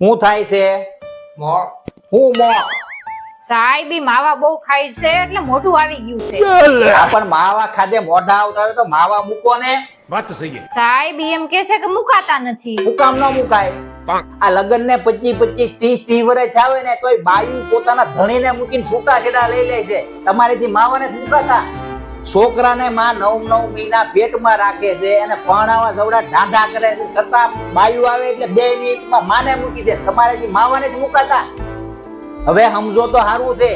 શું થાય છે? હું મો. સાહેબી માવા બહુ ખાય છે એટલે મોઢું આવી ગયું છે. આ પણ માવા ખાધે મોઢા આવતા તો માવા મૂકો ને. વાત સહી है સાહેબ એમ કે છે કે મુકાતા નથી. મુકામ કામ ન મુકાય. આ લગ્ન ને પચીસ પચીસ ત્રીસ ત્રીસ વર્ષ આવે ને તોય બાયું પોતાના ધણીને મૂકીને છૂટા છેડા લઈ લે છે. તમારેથી માવાને મુકાતા. છોકરાને માં નવ નવ મહિના પેટમાં રાખે છે અને પરણાવા જવડા ઢાંઢા કરે છે. છતાં બાયુ આવે એટલે બે મિનિટમાં માને મૂકી દે. તમારેથી માવાને જ મુકાતા. હવે સમજો તો સારું છે.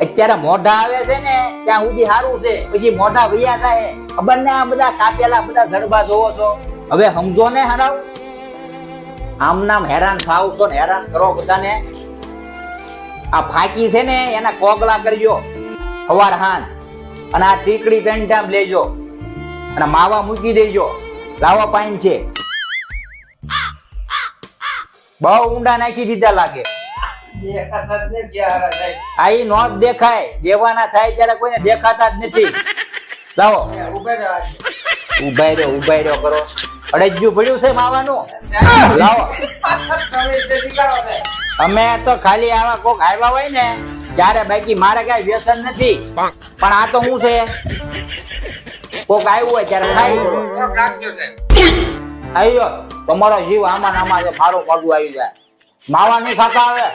અત્યારે મોઢા આવે છે ને, ત્યાં સુધી સારું છે. પછી મોઢા વૈયા થાય. ખબર ને આ બધા કાપેલા બધા જડબા જોવો છો? હવે સમજો ને હરાવ. આમ નામ હેરાન થાવ છો ને હેરાન કરો બધાને. આ ફાકી છે ને, એના કોગલા કરજો હવાર હાન. અને આ ટીકડી ત્રણ ટાઈમ લેજો. અને માવા મૂકી દેજો. લાવા પાઈન છે. બહુ ઊંડા નાખી દીધા લાગે. આ ઈ દેખાય. દેવાના થાય ત્યારે કોઈને દેખાતા જ નથી. લાવો. ઉભાઈ રહ્યો ઉભાઈ રહ્યો કરો. અડજ્યું પડ્યું છે માવાનું? લાવો. અમે તો ખાલી આવા કોક આવ્યા હોય ને ત્યારે બાકી મારે કઈ વ્યસન નથી પણ આ તો હું છે? કોક આવ્યું હોય ત્યારે ખાઈ. આવ્યો તમારો જીવ આમાં આમાં મારું પગું આવી જાય. માવા નહીં ખાતા આવે